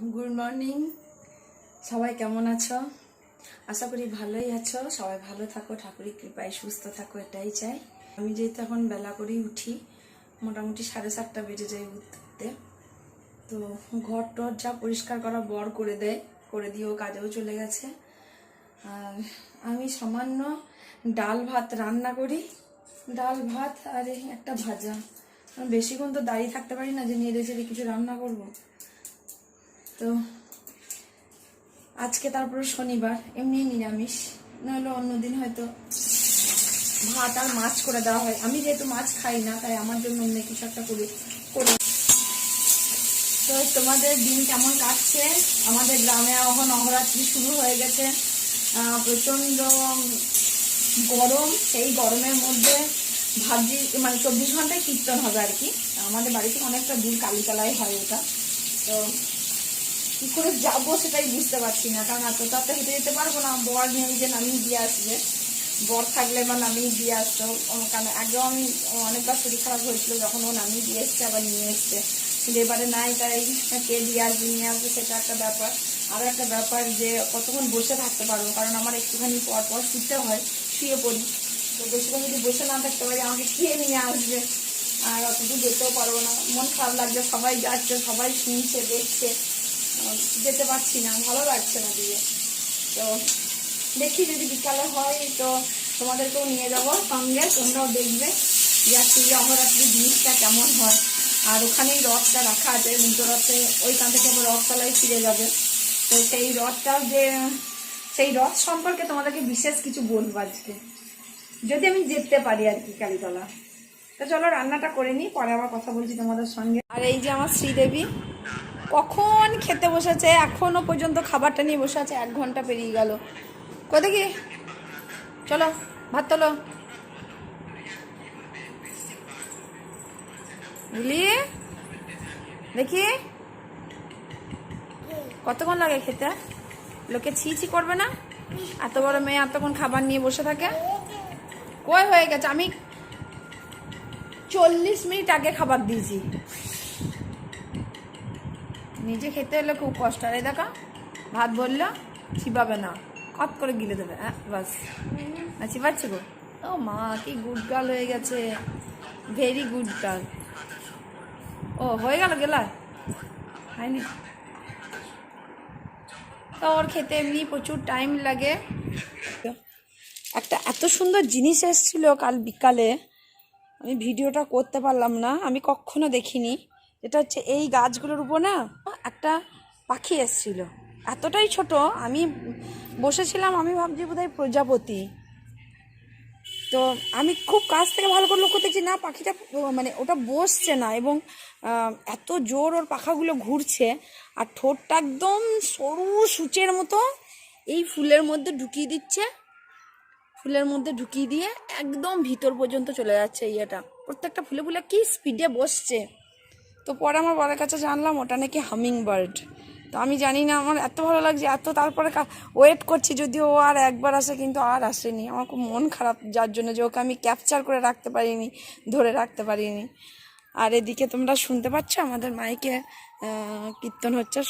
Good morning সবাই কেমন আছো? আশা করি ভালোই আছো। সবাই ভালো থাকো, ঠাকুরের কৃপায় সুস্থ থাকো, এটাই চাই। আমি যেহেতু এখন বেলা করেই উঠি, মোটামুটি সাড়ে সাতটা বেজে যায় উঠতে। তো ঘর টর যা পরিষ্কার করা বর করে দেয়, করে দিয়েও কাজেও চলে গেছে। আর আমি সামান্য ডাল ভাত রান্না করি। ডাল ভাত আর একটা ভাজা। বেশিক্ষণ তো দাঁড়িয়ে থাকতে পারি না যে নেড়ে চেড়ে কিছু রান্না করব। তো আজকে তারপরে শনিবার, এমনি নিরামিষ। নাহলে অন্যদিন হয়তো ভাত আর মাছ করে দেওয়া হয়। আমি যেহেতু মাছ খাই না, তাই আমার জন্য অন্য কিছু একটা করি, করে। তো তোমাদের দিন কেমন কাটছে? আমাদের গ্রামে এখন নবরাত্রি শুরু হয়ে গেছে। প্রচণ্ড গরম। সেই গরমের মধ্যে ভাবছি মানে চব্বিশ ঘন্টায় কীর্তন হবে আর কি। আমাদের বাড়ি থেকে অনেকটা দূর কালীতলায় হয় ওটা। তো কি করে যাব সেটাই বুঝতে পারছি না। কারণ এত তাতে হেঁটে যেতে পারব না, বর নিয়ে যে নামিয়ে দিয়ে আসবে। বর থাকলে বা নামিয়ে দিয়ে আসতো। কারণ আগেও আমি অনেকবার শরীর খারাপ হয়েছিল যখন ও নামিয়ে দিয়ে এসছে, আবার নিয়ে এসছে। কিন্তু এবারে নাই তাই কে দিয়ে আসবে, নিয়ে আসবে, সেটা একটা ব্যাপার। আরও একটা ব্যাপার যে কতক্ষণ বসে থাকতে পারব। কারণ আমার একটুখানি পর পর শুতে হয়, শুয়ে পড়ি। তো বেশিক্ষণ যদি বসে না থাকতে পারি, আমাকে কে নিয়ে আসবে? আর অতদূর যেতেও পারব না। মন খারাপ লাগছে, সবাই যাচ্ছে, সবাই শুনছে, দেখছে। যেতে পারছি না, ভালো লাগছে না দিয়ে। তো দেখি যদি বিকালে হয়, তো তোমাদেরকেও নিয়ে যাব সঙ্গে, তোমরাও দেখবে যে আজকে অহরাত্রি জিনিসটা কেমন হয়। আর ওখানেই রথটা রাখা আছে উল্টো রথে ওইখান থেকে আবার রথতলায় ফিরে যাবে। তো সেই রথটা যে, সেই রথ সম্পর্কে তোমাদেরকে বিশেষ কিছু বলব আজকে। যদি আমি যেতে পারি আর কি কালীতলা। তো চলো রান্নাটা করে নিই, পরে আবার কথা বলছি তোমাদের সঙ্গে। আর এই যে আমার শ্রীদেবী কখন খেতে বসেছে? এখনও পর্যন্ত খাবারটা নিয়ে বসে আছে, এক ঘণ্টা পেরিয়ে গেল। কোথায় কি চলো, ভাত তোলো। বুঝলি দেখি। কতক্ষণ লাগে খেতে? লোকে ছি ছি করবে না? এত বড় মেয়ে এতক্ষণ খাবার নিয়ে বসে থাকে? কই হয়ে গেছে? আমি চল্লিশ মিনিট আগে খাবার দিয়েছি। নিজে খেতে হলে খুব কষ্ট। আর এই দেখা ভাত বলল চিবাবে না। কত করে গিলে দেবে হ্যাঁ? বাস। না চিবাচ্ছে গো ও মা কি গুড গার্ল হয়ে গেছে। ভেরি গুড গার্ল ও হয়ে গেল গেলা? হয়নি। তো ওর খেতে এমনি প্রচুর টাইম লাগে। একটা এত সুন্দর জিনিস এসেছিল কাল বিকালে। আমি ভিডিওটা করতে পারলাম না আমি কখনো দেখিনি। এটা হচ্ছে এই গাছগুলোর উপর না একটা পাখি এসেছিল। এতটাই ছোট, আমি বসেছিলাম, আমি ভাবছি বোধহয় প্রজাপতি। তো আমি খুব কাছ থেকে ভালো করে লক্ষ্য দেখছি, না, পাখিটা মানে ওটা বসছে না এবং এত জোর ওর পাখাগুলো ঘুরছে আর ঠোঁটটা একদম সরু সূচের মতো। এই ফুলের মধ্যে ঢুকিয়ে দিচ্ছে, ফুলের মধ্যে ঢুকিয়ে দিয়ে একদম ভিতর পর্যন্ত চলে যাচ্ছে ইয়েটা। প্রত্যেকটা ফুলে ফুলে কি স্পিডে বসছে। তো পরে আমার বড়ের কাছে জানলাম, ওটা নাকি হামিং বার্ড তো আমি জানি না, আমার এত ভালো লাগছে, এত তারপরে ওয়েট করছি, যদিও ও আর একবার আসে, কিন্তু আর আসেনি। আমার খুব মন খারাপ, যার জন্য যে ওকে আমি ক্যাপচার করে রাখতে পারিনি, ধরে রাখতে পারিনি। আর এদিকে তোমরা শুনতে পাচ্ছ, আমাদের মাইকে কীর্তন হচ্ছে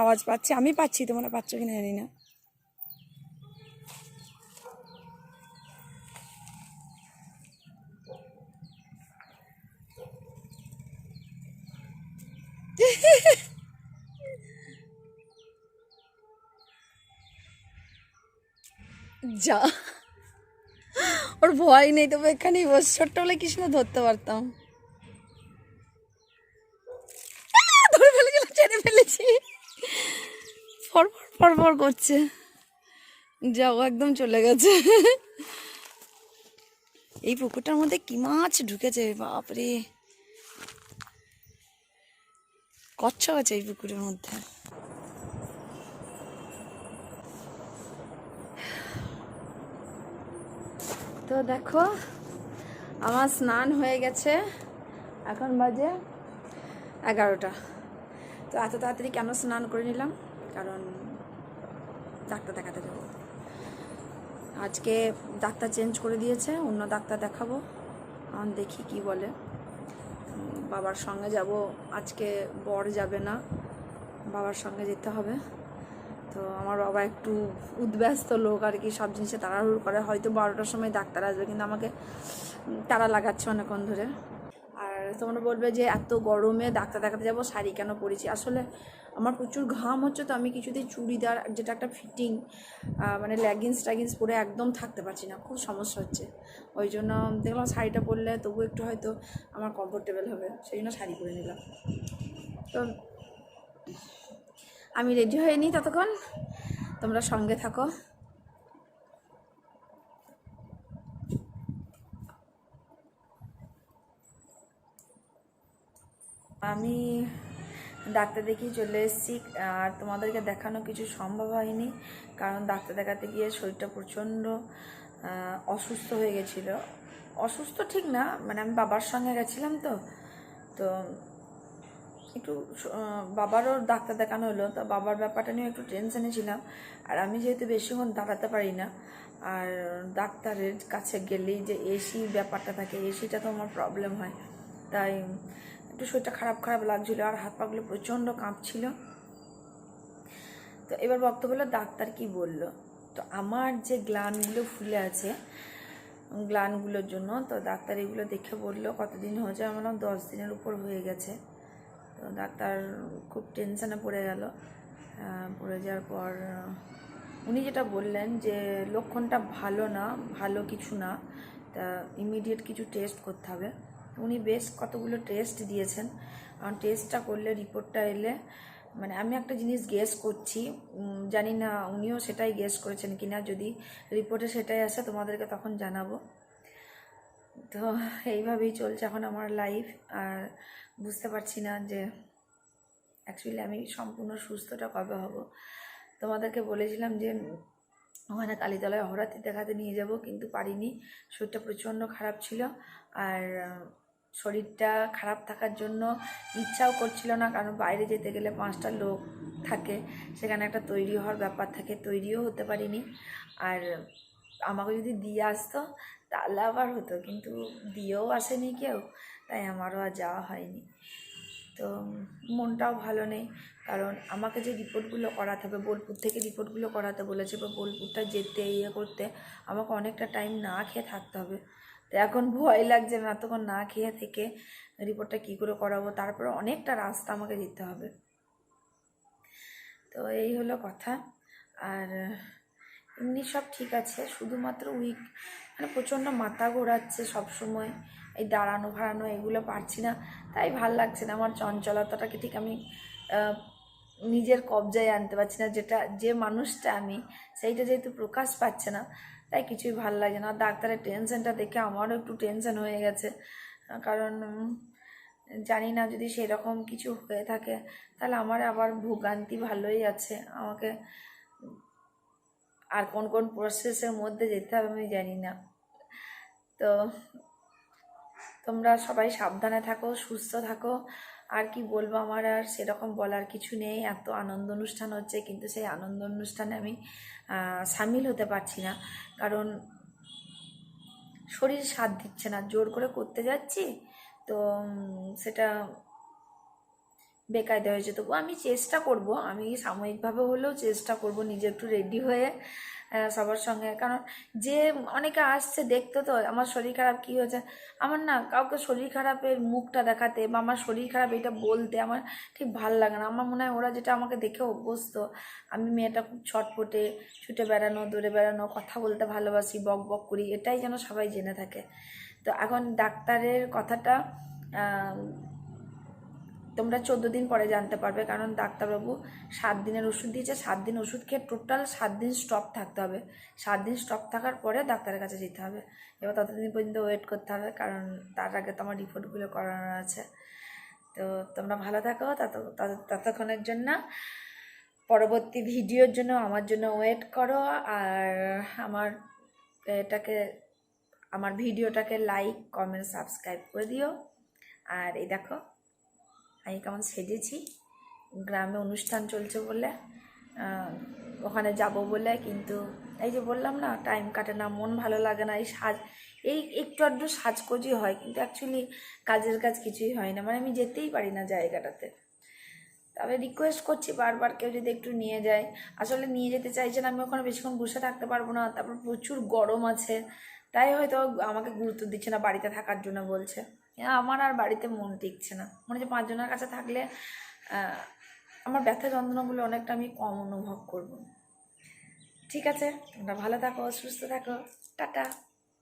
আওয়াজ পাচ্ছি, আমি পাচ্ছি, তোমরা পাচ্ছ কিনা জানি না। যা। ওর ভয় নেই, তবে এখানেই বস ছোট্ট হলে কি সুন্দর ধরতে পারতাম। ধরে ফেলেছিলাম ছেড়ে ফেলেছি। ফর ফর ফর করছে। যাও একদম চলে গেছে। এই পুকুরটার মধ্যে কি মাছ ঢুকেছে, বাপরে। কচ্ছপ আছে এই পুকুরের মধ্যে। তো দেখো, আমার স্নান হয়ে গেছে। এখন বাজে এগারোটা। তো এত তাড়াতাড়ি কেন স্নান করে নিলাম? কারণ ডাক্তার দেখাতে যাব। আজকে ডাক্তার চেঞ্জ করে দিয়েছে, অন্য ডাক্তার দেখাবো। এখন দেখি কি বলে। বাবার সঙ্গে যাব, আজকে বর যাবে না। বাবার সঙ্গে যেতে হবে। তো আমার বাবা একটু উদ্ব্যস্ত লোক আর কি, সব জিনিসে তাড়াহুড়ো করে। হয়তো বারোটার সময় ডাক্তার আসবে, কিন্তু আমাকে তাড়া লাগাচ্ছে অনেকক্ষণ ধরে। আর তোমরা বলবে যে এত গরমে ডাক্তার দেখাতে যাব, শাড়ি কেন পরেছি? আসলে আমার প্রচুর ঘাম হচ্ছে, তো আমি কিছুতেই চুড়িদার, যেটা একটা ফিটিং মানে লেগিংস ট্যাগিংস পরে একদম থাকতে পারছি না, খুব সমস্যা হচ্ছে। ওই জন্য দেখলাম শাড়িটা পরলে তবু একটু হয়তো আমার কমফোর্টেবল হবে, সেই জন্য শাড়ি পরে নিলাম। তো আমি রেডি হয়ে নিই ততক্ষণ। তোমরা সঙ্গে থাকো। আমি ডাক্তার দেখিয়ে চলে এসেছি, আর তোমাদেরকে দেখানো কিছু সম্ভব হয়নি, কারণ ডাক্তার দেখাতে গিয়ে শরীরটা প্রচণ্ড অসুস্থ হয়ে গেছিল। অসুস্থ ঠিক না মানে আমি বাবার সঙ্গে গেছিলাম তো তো একটু বাবারও ডাক্তার দেখানো হলো, তো বাবার ব্যাপারটা নিয়ে একটু টেনশনে ছিলাম। আর আমি যেহেতু বেশিক্ষণ দাঁড়াতে পারি না, আর ডাক্তারের কাছে গেলেই যে এসি ব্যাপারটা থাকে এসিটা তো আমার প্রবলেম হয়। তাই একটু শরীরটা খারাপ খারাপ লাগছিল, আর হাত পাগুলো প্রচণ্ড কাঁপছিল। তো এবার বক্তব্য ডাক্তার কি বলল? তো আমার যে গ্লানগুলো ফুলে আছে গ্লানগুলোর জন্য, তো ডাক্তার এগুলো দেখে বলল, কতদিন হয়েছে? আমার দশ দিনের উপর হয়ে গেছে। তো ডাক্তার খুব টেনশনে পড়ে গেল। পড়ে যাওয়ার পর উনি যেটা বললেন যে লক্ষণটা ভালো না, ভালো কিছু না, তা ইমিডিয়েট কিছু টেস্ট করতে হবে। উনি বেশ কতগুলো টেস্ট দিয়েছেন। কারণ টেস্টটা করলে রিপোর্টটা এলে মানে আমি একটা জিনিস গেস করছি জানি না উনিও সেটাই গেস করেছেন কিনা। যদি রিপোর্টে সেটাই আসে, তোমাদেরকে তখন জানাব। তো এইভাবেই চলছে এখন আমার লাইফ আর বুঝতে পারছি না যে অ্যাকচুয়ালি আমি সম্পূর্ণ সুস্থটা কবে হব। তোমাদেরকে বলেছিলাম যে ওখানে কালীতলায় হরাতি দেখাতে নিয়ে যাব, কিন্তু পারিনি। শরীরটা প্রচণ্ড খারাপ ছিল আর শরীরটা খারাপ থাকার জন্য ইচ্ছাও করছিল না, কারণ বাইরে যেতে গেলে পাঁচটা লোক থাকে, সেখানে একটা তৈরি হওয়ার ব্যাপার থাকে, তৈরিও হতে পারিনি। আর আমাকে যদি দিয়ে আসতো তাহলে আবার হতো, কিন্তু দিয়েও আসেনি কেউ, তাই আমারও আর যাওয়া হয়নি। তো মনটাও ভালো নেই, কারণ আমাকে যে রিপোর্টগুলো করাতে হবে, বোলপুর থেকে রিপোর্টগুলো করাতে বলেছে বা বোলপুরটা যেতে ইয়ে করতে আমাকে অনেকটা টাইম না খেয়ে থাকতে হবে। তো এখন ভয় লাগছে না তখন না খেয়ে থেকে রিপোর্টটা কী করে করাবো, তারপরে অনেকটা রাস্তা আমাকে দিতে হবে। তো এই হলো কথা, আর এমনি সব ঠিক আছে। শুধুমাত্র উইক মানে প্রচণ্ড মাথা ঘোরাচ্ছে সবসময়। এই দাঁড়ানো ভাড়ানো এগুলো পারছি না। তাই ভালো লাগছে না। আমার চঞ্চলতাটাকে ঠিক আমি নিজের কবজায় আনতে পারছি না। যেটা, যে মানুষটা আমি, সেইটা যেহেতু প্রকাশ পাচ্ছে না, তাই কিছুই ভালো লাগে না। ডাক্তারের টেনশনটা দেখে আমারও একটু টেনশন হয়ে গেছে। কারণ জানি না যদি সেরকম কিছু হয়ে থাকে, তাহলে আমার আবার ভোগান্তি ভালোই আছে। আমাকে আর কোন কোন প্রসেসের মধ্যে যেতে হবে আমি জানি না। তো তোমরা সবাই সাবধানে থাকো, সুস্থ থাকো। আর কি বলব আমার আর সেরকম বলার কিছু নেই। এত আনন্দ অনুষ্ঠান হচ্ছে, কিন্তু সেই আনন্দ অনুষ্ঠানে আমি সামিল হতে পারছি না। কারণ শরীর সাথ দিচ্ছে না। জোর করে করতে যাচ্ছি, তো সেটা বেকায়দা হয়েছে তবু আমি চেষ্টা করব, আমি সাময়িকভাবে হলেও চেষ্টা করব নিজে একটু রেডি হয়ে সবার সঙ্গে। কারণ যে অনেকে আসছে দেখতে তো আমার শরীর খারাপ, কী হয়েছে? আমার না কাউকে শরীর খারাপের মুখটা দেখাতে বা আমার শরীর খারাপ এটা বলতে আমার ঠিক ভালো লাগে না। আমার মনে হয় ওরা যেটা আমাকে দেখে অভ্যস্ত। আমি মেয়েটা খুব ছটপটে ছুটে বেড়ানো, দৌড়ে বেড়ানো, কথা বলতে ভালোবাসি, বক বক করি, এটাই যেন সবাই জেনে থাকে। তো এখন ডাক্তারের কথাটা তোমরা চোদ্দ দিন পরে জানতে পারবে, কারণ ডাক্তারবাবু সাত দিনের ওষুধ দিয়েছে, সাত দিন ওষুধ খেয়ে টোটাল সাত দিন স্টপ থাকতে হবে। সাত দিন স্টপ থাকার পরে ডাক্তারের কাছে যেতে হবে। এবার ততদিন পর্যন্ত ওয়েট করতে হবে, কারণ তার আগে তো আমার রিপোর্টগুলো করানো আছে। তো তোমরা ভালো থাকো, তত- ততক্ষণের জন্য, পরবর্তী ভিডিওর জন্য, আমার জন্য ওয়েট করো, আর আমার এটাকে, আমার ভিডিওটাকে লাইক, কমেন্ট, সাবস্ক্রাইব করে দিও। আর এই দেখো। আমি কেমন সেজেছি। গ্রামে অনুষ্ঠান চলছে বলে ওখানে যাব বলে, কিন্তু এই যে বললাম না টাইম কাটে না, মন ভালো লাগে না, এই সাজ, এই একটু আধটু সাজকোজি হয়, কিন্তু অ্যাকচুয়ালি কাজের কাজ কিছুই হয় না মানে আমি যেতেই পারি না জায়গাটাতে। তবে রিকোয়েস্ট করছি বারবার কেউ যদি একটু নিয়ে যায়। আসলে নিয়ে যেতে চাইছেন আমি ওখানে বেশিক্ষণ বসে থাকতে পারব না, তারপর প্রচুর গরম আছে, তাই হয়তো আমাকে গুরুত্ব দিচ্ছে না, বাড়িতে থাকার জন্য বলছে। আমার আর বাড়িতে মন টিকছে না। মনে হচ্ছে পাঁচজনের কাছে থাকলে আমার ব্যথা যন্ত্রণাগুলো অনেকটা আমি কম অনুভব করব। ঠিক আছে, তোমরা ভালো থাকো, সুস্থ থাকো। টাটা।